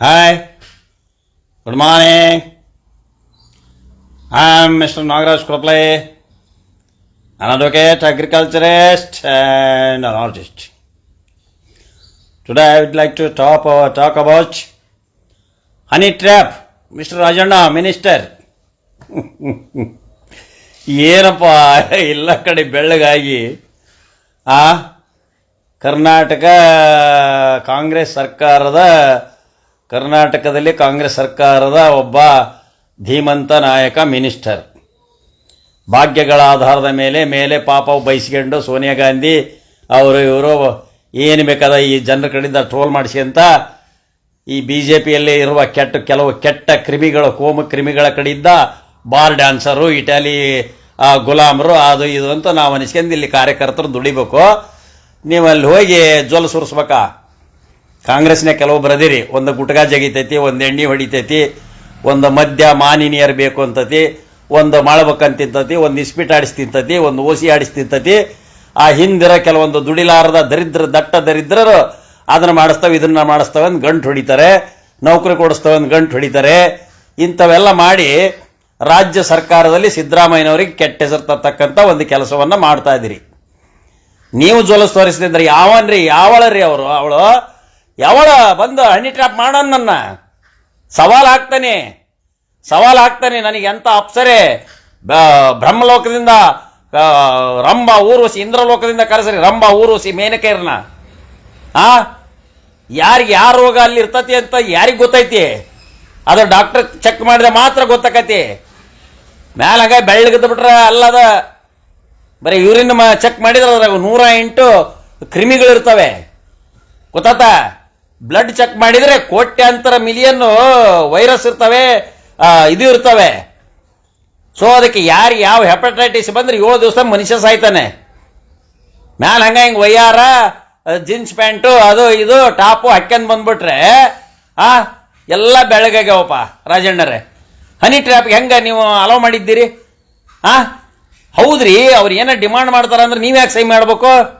Hi. Good morning. I am Mr. Nagaraj Krople, an advocate, agriculturist, and an artist. Today I would like to talk, uh, talk about honey trap. Mr. Rajana, minister. ಏನಪ್ಪ ಎಲ್ಲ ಕಡೆ ಬೆಳ್ಳಗಾಗಿ ಆ ಕರ್ನಾಟಕ ಕಾಂಗ್ರೆಸ್ ಸರ್ಕಾರದ ಕರ್ನಾಟಕದಲ್ಲಿ ಕಾಂಗ್ರೆಸ್ ಸರ್ಕಾರದ ಒಬ್ಬ ಧೀಮಂತ ನಾಯಕ ಮಿನಿಸ್ಟರ್. ಭಾಗ್ಯಗಳ ಆಧಾರದ ಮೇಲೆ ಮೇಲೆ ಪಾಪ ಬಯಸ್ಕೊಂಡು ಸೋನಿಯಾ ಗಾಂಧಿ ಅವರು ಇವರು ಏನು ಬೇಕಾದ ಈ ಜನರ ಕಡೆಯಿಂದ ಟ್ರೋಲ್ ಮಾಡಿಸಿ ಅಂತ ಈ ಬಿ ಜೆ ಪಿಯಲ್ಲಿ ಇರುವ ಕೆಟ್ಟ, ಕೆಲವು ಕೆಟ್ಟ ಕ್ರಿಮಿಗಳು, ಕೋಮು ಕ್ರಿಮಿಗಳ ಕಡೆಯಿಂದ ಬಾರ್ ಡ್ಯಾನ್ಸರು, ಇಟಾಲಿ ಗುಲಾಮರು, ಅದು ಇದು ಅಂತ ನಾವು ಅನಿಸ್ಕೊಂಡು ಇಲ್ಲಿ ಕಾರ್ಯಕರ್ತರು ದುಡಿಬೇಕು. ನೀವು ಅಲ್ಲಿ ಹೋಗಿ ಜ್ವಲ ಸುರಿಸ್ಬೇಕಾ? ಕಾಂಗ್ರೆಸ್ನ ಕೆಲವು ಬರದಿರಿ. ಒಂದು ಗುಟ್ಕಾ ಜಗಿತೈತಿ, ಒಂದು ಎಣ್ಣೆ ಹೊಡಿತೈತಿ, ಒಂದು ಮದ್ಯ ಮಾನಿನಿಯರ್ ಬೇಕು ಅಂತತಿ, ಒಂದು ಮಾಡ್ಬೇಕಂತಿಂತತಿ ಒಂದು ಇಸ್ಪಿಟ್ ಆಡಿಸ್ತಿಂತತಿ ಒಂದು ಓಸಿ ಆಡಿಸ್ತಿಂತತಿ ಆ ಹಿಂದಿರ ಕೆಲವೊಂದು ದುಡಿಲಾರದ ದರಿದ್ರ, ದಟ್ಟ ದರಿದ್ರರು ಅದನ್ನ ಮಾಡಿಸ್ತವೆ, ಇದನ್ನ ಮಾಡಿಸ್ತವೆ ಅಂತ ಗಂಟು ಹೊಡಿತಾರೆ, ನೌಕರಿ ಕೊಡಿಸ್ತವೆ ಅಂತ ಗಂಟು ಹೊಡಿತಾರೆ. ಇಂಥವೆಲ್ಲ ಮಾಡಿ ರಾಜ್ಯ ಸರ್ಕಾರದಲ್ಲಿ ಸಿದ್ದರಾಮಯ್ಯನವರಿಗೆ ಕೆಟ್ಟ ಹೆಸರು ತರ್ತಕ್ಕಂಥ ಒಂದು ಕೆಲಸವನ್ನ ಮಾಡ್ತಾ ಇದ್ದೀರಿ. ನೀವು ಜೋಲಸ್ ತೋರಿಸಿದ್ರೆ ಯಾವನ್ರಿ, ಯಾವಳರಿ ಅವರು? ಅವಳು ಯಾವಳ ಬಂದು ಹನಿ ಟ್ರಾಪ್ ಮಾಡೋಣ ನನ್ನ? ಸವಾಲ್ ಹಾಕ್ತಾನೆ. ಸವಾಲ್ ಹಾಕ್ತಾನೆ ನನಗೆ ಎಂತ ಅಪ್ಸರೆ? ಬ್ರಹ್ಮಲೋಕದಿಂದ ರಂಭ ಊರುಸಿ ಇಂದ್ರಲೋಕದಿಂದ ಕರೆಸರಿ, ರಂಭ ಊರುಸಿ ಮೇನಕೇರ್ನ. ಆ? ಯಾರಿಗೆ ಯಾರ ರೋಗ ಅಲ್ಲಿ ಇರ್ತತಿ ಅಂತ ಯಾರಿಗೆ ಗೊತ್ತೈತಿ? ಅದು ಡಾಕ್ಟರ್ ಚೆಕ್ ಮಾಡಿದ್ರೆ ಮಾತ್ರ ಗೊತ್ತಾಕತಿ. ಮ್ಯಾಲ ಹಂಗ ಬೆಳ್ಳಗದ ಬಿಟ್ರೆ ಅಲ್ಲದ ಬರೀ ಯೂರಿನ್ ಚೆಕ್ ಮಾಡಿದ್ರೆ ಅದ್ರಾಗ ನೂರ ಎಂಟು ಕ್ರಿಮಿಗಳಿರ್ತವೆ. ಗೊತ್ತಾತ? ಬ್ಲಡ್ ಚೆಕ್ ಮಾಡಿದ್ರೆ ಕೋಟ್ಯಾಂತರ ಮಿಲಿಯನ್ ವೈರಸ್ ಇರ್ತವೆ ಇದು ಇರ್ತವೆ. ಸೊ ಅದಕ್ಕೆ ಯಾರು ಯಾವ ಹೆಪಟೈಟಿಸ್ ಬಂದ್ರೆ ಏಳು ದಿವಸ ಮನುಷ್ಯ ಸಾಯ್ತಾನೆ. ಮ್ಯಾಲ ಹಂಗ ಹಿಂಗೆ ವಯ್ಯಾರ ಜೀನ್ಸ್ ಪ್ಯಾಂಟು ಅದು ಇದು ಟಾಪು ಹಾಕ್ಯಂದ್ ಬಂದ್ಬಿಟ್ರೆ, ಆ, ಎಲ್ಲ ಬೆಳಗಾಗ್ಯಾವಪ್ಪ ರಾಜಣ್ಣರೇ. ಹನಿ ಟ್ರ್ಯಾಪ್ಗೆ ಹೆಂಗ ನೀವು ಅಲೋ ಮಾಡಿದ್ದೀರಿ? ಆ, ಹೌದ್ರಿ, ಅವ್ರು ಏನ ಡಿಮಾಂಡ್ ಮಾಡ್ತಾರ ಅಂದ್ರೆ ನೀವ್ಯಾಕೆ ಸೈ ಮಾಡ್ಬೇಕು?